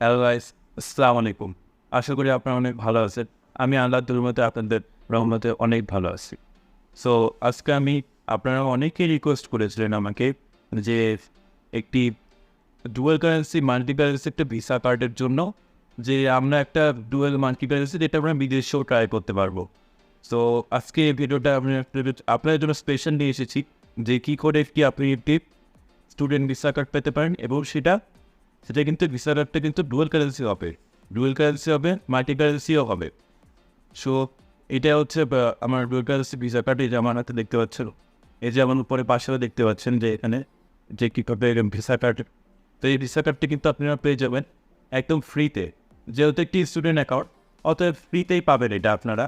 Hello guys আলাইকুম আশা করি আপনারা অনেক ভালো আছেন। আমি আল্লাহ রহমতে আপনাদের রহমতে অনেক ভালো আছি। সো আজকে আমি আপনারা অনেকেই রিকোয়েস্ট করেছিলেন আমাকে যে একটি ডুয়েল কারেন্সি মাল্টি কারেন্সি একটা ভিসা কার্ডের জন্য, যে আমরা একটা ডুয়েল মাল্টি কারেন্সি যেটা আমরা বিদেশেও ট্রাই করতে পারব। সো আজকে এই ভিডিওটা আমি আপনাদের জন্য স্পেশাল নিয়ে এসেছি যে কী করে একটি আপনি একটি স্টুডেন্ট ভিসা কার্ড পেতে পারেন এবং সেটা সেটা কিন্তু ভিসা কার্ডটা কিন্তু ডুয়েল কারেন্সি হবে ডুয়েল কারেন্সি হবে মাল্টি কারেন্সিও হবে সো এটা হচ্ছে আমার ডুয়েল কারেন্সি ভিসা কার্ড এই যে আমার হাতে দেখতে পাচ্ছেন। এই যে আমার উপরে পাশেও দেখতে পাচ্ছেন যে এখানে যে কী করবে ভিসা কার্ড তো এই ভিসা কার্ডটি কিন্তু আপনারা পেয়ে যাবেন একদম ফ্রিতে যেহেতু একটি স্টুডেন্ট অ্যাকাউন্ট অতএব ফ্রিতেই পাবেন এটা আপনারা।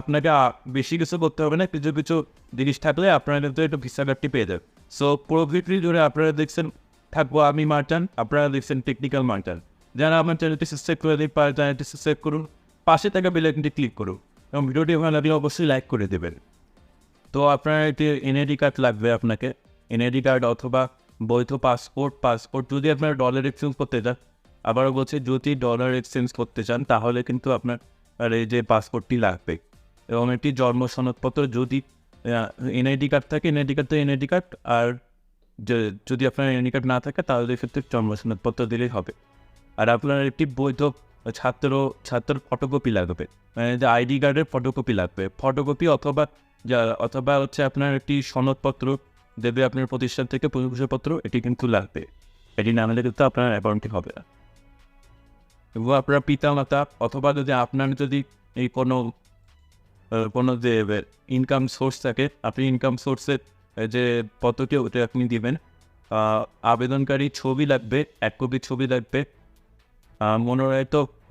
আপনাকে বেশি কিছু করতে হবে না, কিছু কিছু জিনিস থাকলে আপনারা কিন্তু একটু ভিসা কার্ডটি পেয়ে যাবেন। সো পুরো ভিডিও জুড়ে আপনারা দেখছেন থাকব আমি মার্টান আপনারা দেখছেন টেকনিক্যাল মার্টান যারা আমার চ্যানেলটি সাবস্ক্রাইব করে দিন পারে চ্যানেলটি সাবস্ক্রাইব করুন পাশে থাকা বেলাইকনটি ক্লিক করুন এবং ভিডিওটি ভালো লাগলে অবশ্যই লাইক করে দেবেন তো আপনার একটি এনআইডি কার্ড লাগবে আপনাকে এনআইডি কার্ড অথবা বৈধ পাসপোর্ট পাসপোর্ট যদি আপনার ডলার এক্সচেঞ্জ করতে চান আবারও বলছি যদি ডলার এক্সচেঞ্জ করতে চান তাহলে কিন্তু আপনার এই যে পাসপোর্টটি লাগবে এবং একটি জন্ম সনদপত্র যদি এনআইডি কার্ড থাকে এনআইডি কার্ড তো এনআইডি কার্ড আর যে- যদি আপনার এনআইডি কার্ড না থাকে, তাহলে ক্ষেত্রে জন্ম সনদপত্র দিলেই হবে। আর আপনার একটি বৈধ ছাত্র ছাত্র ফটোকপি লাগবে। মানে যে আইডি কার্ডের ফটোকপি লাগবে। ফটোকপি অথবা যা, অথবা হচ্ছে আপনার একটি সনদপত্র, দেবে আপনার প্রতিষ্ঠান থেকে পরিচয়পত্র এটি কিন্তু লাগবে। এটি না হলে কিন্তু আপনার অ্যাকাউন্টটি হবে না। এবং আপনার পিতা মাতা অথবা যদি আপনার যদি এই কোনো কোনো যে ইনকাম সোর্স থাকে, আপনি ইনকাম সোর্সের যে পত্রটি ওটা আপনি দিবেন? আবেদনকারী ছবি লাগবে, এক কপি ছবি লাগবে।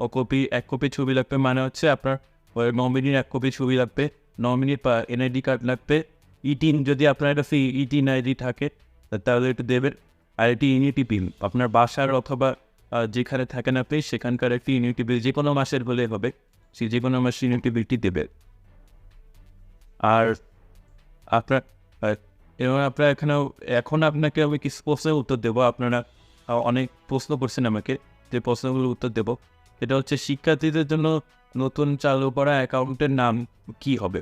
ও কপি এক কপি ছবি লাগবে মানে হচ্ছে আপনার ওই নমিনির এক কপি ছবি লাগবে নমিনির এনআইডি কার্ড লাগবে। ইটিন যদি আপনার ফি ইটিন আইডি থাকে তাহলে একটু দেবেন। আর একটি ইউনিটি বিল আপনার বাসার অথবা যেখানে থাকেন আপনি, সেখানকার একটি ইউনিটি বিল যে কোনো মাসের হলে হবে সে যে কোনো মাসের ইউনিটি বিলটি দেবে আর আপনার এবং আপনার এখানেও, এখন আপনাকে আমি কিছু প্রশ্নের উত্তর দেবো। আপনারা অনেক প্রশ্ন করছেন আমাকে, যে প্রশ্নগুলোর উত্তর দেব। এটা হচ্ছে, শিক্ষার্থীদের জন্য নতুন চালু করা অ্যাকাউন্টের নাম কি হবে?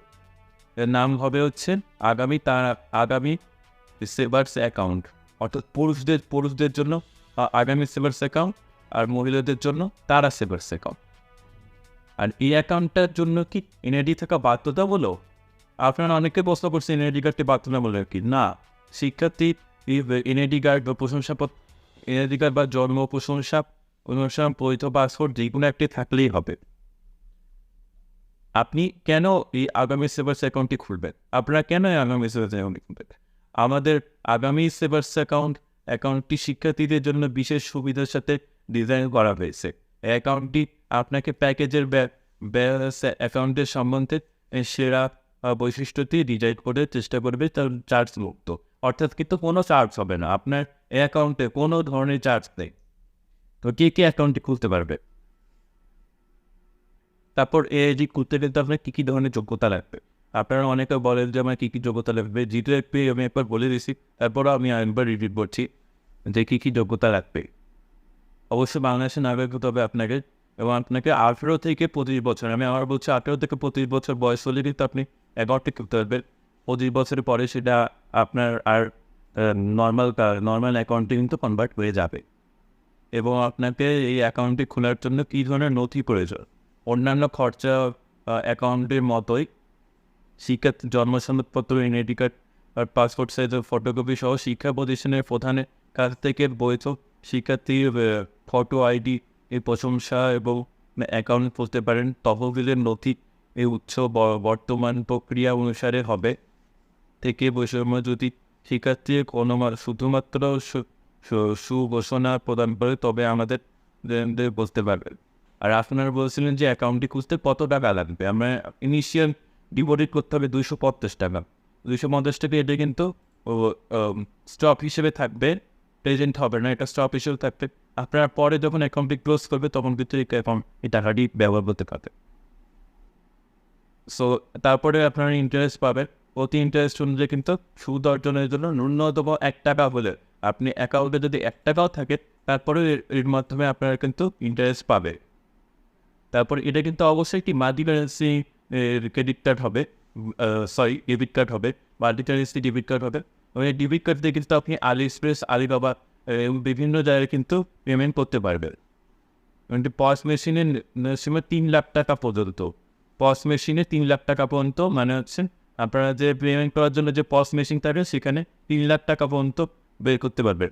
এর নাম হবে হচ্ছে, আগামী তার, আগামী সেভার্স অ্যাকাউন্ট। অর্থাৎ পুরুষদের পুরুষদের জন্য আগামী সেভার্স অ্যাকাউন্ট আর মহিলাদের জন্য তারা সেভার্স অ্যাকাউন্ট। আর এই অ্যাকাউন্টটার জন্য কি এনআইডি থাকা বাধ্যতামূলক? আপনারা অনেকে প্রশ্ন করছে এনআইডি কার্ডটি বাধ্যতামূলক কি। না, শিক্ষার্থী এনআইডি কার্ড বা প্রশংসাপত্র এনআইডি কার্ড বা জন্ম প্রশংসা প্রশংসা বৈধ পাসপোর্ট যে কোনো একটি থাকলেই হবে। আপনি কেন এই আগামী সেভার্স অ্যাকাউন্টটি খুলবেন? আপনারা কেন এই আগামী সেভার্স অ্যাকাউন্টটি খুলবেন? আমাদের আগামী সেভার্স অ্যাকাউন্ট অ্যাকাউন্টটি শিক্ষার্থীদের জন্য বিশেষ সুবিধার সাথে ডিজাইন করা হয়েছে। এই অ্যাকাউন্টটি আপনাকে প্যাকেজের অ্যাকাউন্টের সম্বন্ধে সেরা বৈশিষ্ট্যটি ডিজাইন করে চেষ্টা করবে তার চার্জ মুক্ত। অর্থাৎ কিন্তু কোনো চার্জ হবে না। আপনার অ্যাকাউন্টে কোনো ধরনের চার্জ নেই। তো কে কে অ্যাকাউন্টটি খুলতে পারবে? তারপর এআইডি খুলতে কিন্তু আপনার কী কী ধরনের যোগ্যতা লাগবে? আপনারা অনেকে বলেন যে আমার কী কী যোগ্যতা লাগবে। জিটো একটু আমি একবার বলে দিয়েছি। তারপরও আমি আরেকবার রিপিট করছি যে কী কী যোগ্যতা লাগবে। অবশ্যই বাংলাদেশের নাগরিক হতে হবে আপনাকে এবং আপনাকে আঠেরো থেকে পঁচিশ বছর, আমি আমার বলছি আঠেরো থেকে পঁচিশ বছর বয়স হলে কিন্তু আপনি অ্যাকাউন্টটি খুলতে পারবেন পঁচিশ বছরের পরে সেটা আপনার আর নর্মাল নর্মাল অ্যাকাউন্টে কিন্তু কনভার্ট হয়ে যাবে। এবং আপনাকে এই অ্যাকাউন্টটি খোলার জন্য কী ধরনের নথি প্রয়োজন? অন্যান্য খরচা অ্যাকাউন্টের মতোই। শিক্ষা জন্ম সনদপত্র এনআইডি কার্ড আর পাসপোর্ট সাইজের ফটোকপি সহ শিক্ষা প্রতিষ্ঠানের প্রধানের কাছ থেকে বৈধ শিক্ষার্থীর ফটো আইডি এই প্রশংসা এবং অ্যাকাউন্ট করতে পারেন তহবিলের নথি। এই ব- বর্তমান প্রক্রিয়া অনুসারে হবে। থেকে বৈষম্য যদি শিক্ষার্থীর কোনো শুধুমাত্র সুঘোষণা প্রদান করে, তবে আমাদের বুঝতে পারবেন আর আপনারা বলছিলেন যে অ্যাকাউন্টটি খুঁজতে কত টাকা লাগবে? আমরা ইনিশিয়াল ডিপোজিট করতে হবে দুইশো পঞ্চাশ টাকা। দুইশো পঞ্চাশ টাকা এটা কিন্তু স্টপ হিসেবে থাকবে প্রেজেন্ট হবে না, এটা স্টপ হিসেবে থাকবে। আপনারা পরে যখন অ্যাকাউন্টটি ক্লোজ করবে, তখন কিন্তু এই এই টাকাটি ব্যবহার করতে পারবে সো তারপরে আপনারা ইন্টারেস্ট পাবেন। প্রতি ইন্টারেস্ট অনুযায়ী কিন্তু সুদ অর্জনের জন্য ন্যূনতম এক টাকা হলে আপনি অ্যাকাউন্টে যদি এক টাকাও থাকে তারপরে এর- মাধ্যমে আপনারা কিন্তু ইন্টারেস্ট পাবে। তারপর এটা কিন্তু অবশ্যই একটি মাল্টি কারেন্সি ক্রেডিট কার্ড হবে। সরি ডেবিট কার্ড হবে। মাল্টি কারেন্সি ডেবিট কার্ড হবে। এবং এই ডেবিট কার্ড দিয়ে কিন্তু আপনি আলি এক্সপ্রেস আলিবাবা বিভিন্ন জায়গায় কিন্তু পেমেন্ট করতে পারবেন। কিন্তু পস মেশিনে সীমা তিন লাখ টাকা পর্যন্ত। পস মেশিনে তিন লাখ টাকা পর্যন্ত মানে হচ্ছে আপনারা যে পেমেন্ট করার জন্য যে পস মেশিন থাকে সেখানে তিন লাখ টাকা পর্যন্ত বের করতে পারবেন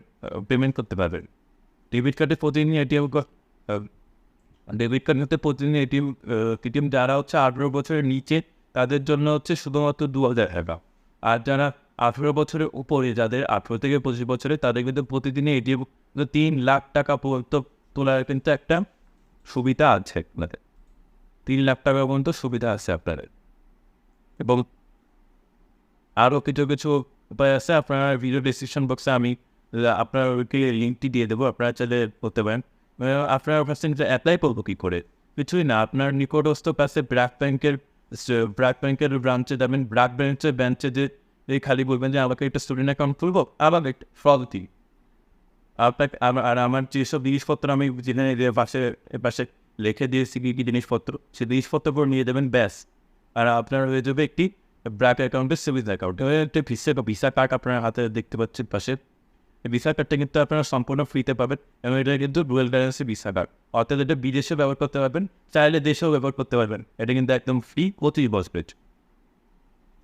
পেমেন্ট করতে পারবেন ডেবিট কার্ডে প্রতিদিন এটিএম ডেবিট কার্ড নিতে প্রতিদিন এটিএম এটিএম যারা হচ্ছে আঠেরো বছরের নিচে, তাদের জন্য হচ্ছে শুধুমাত্র দু হাজার টাকা। আর যারা আঠেরো বছরের উপরে, যাদের আঠেরো থেকে পঁচিশ বছরে, তাদের কিন্তু প্রতিদিনে এটিএম তিন লাখ টাকা পর্যন্ত তোলার কিন্তু একটা সুবিধা আছে আপনাদের। তিন লাখ টাকা পর্যন্ত সুবিধা আছে আপনাদের। এবং আরও কিছু কিছু উপায় আছে আপনার ভিডিও ডিসক্রিপশন বক্সে আমি আহ, আপনারকে লিঙ্কটি দিয়ে দেবো আপনারা চাইলে করতে পারেন। আপনার কাছে অ্যাপ্লাই করব কী করে? কিছুই না আপনার নিকটস্থ পাশে ব্র্যাক ব্যাংকের ব্র্যাক ব্যাংকের ব্রাঞ্চে যাবেন ব্র্যাক ব্রাঞ্চের ব্রাঞ্চে যে এই খালি বলবেন যে আমাকে একটা স্টুডেন্ট অ্যাকাউন্ট খুলবো? আবার একটা ফ্রডটি আপনাকে আর আমার যেসব জিনিসপত্র আমি যে পাশে পাশে লিখে দিয়েছি কী কী জিনিসপত্র সেই জিনিসপত্র করে নিয়ে যাবেন, ব্যাস। আর আপনার হয়ে যাবে একটি ব্র্যাক অ্যাকাউন্টের সেভিংস অ্যাকাউন্ট একটা ভিসা বা ভিসা কার্ড আপনার হাতে দেখতে পাচ্ছেন পাশে। ভিসা কার্ডটা কিন্তু আপনারা সম্পূর্ণ ফ্রিতে পাবেন এবং এটা কিন্তু ডুয়েল কারেন্সি ভিসা কার্ড অর্থাৎ এটা বিদেশেও ব্যবহার করতে পারবেন, চাইলে দেশেও ব্যবহার করতে পারবেন। এটা কিন্তু একদম ফ্রি প্রতি বছর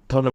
ধন্যবাদ।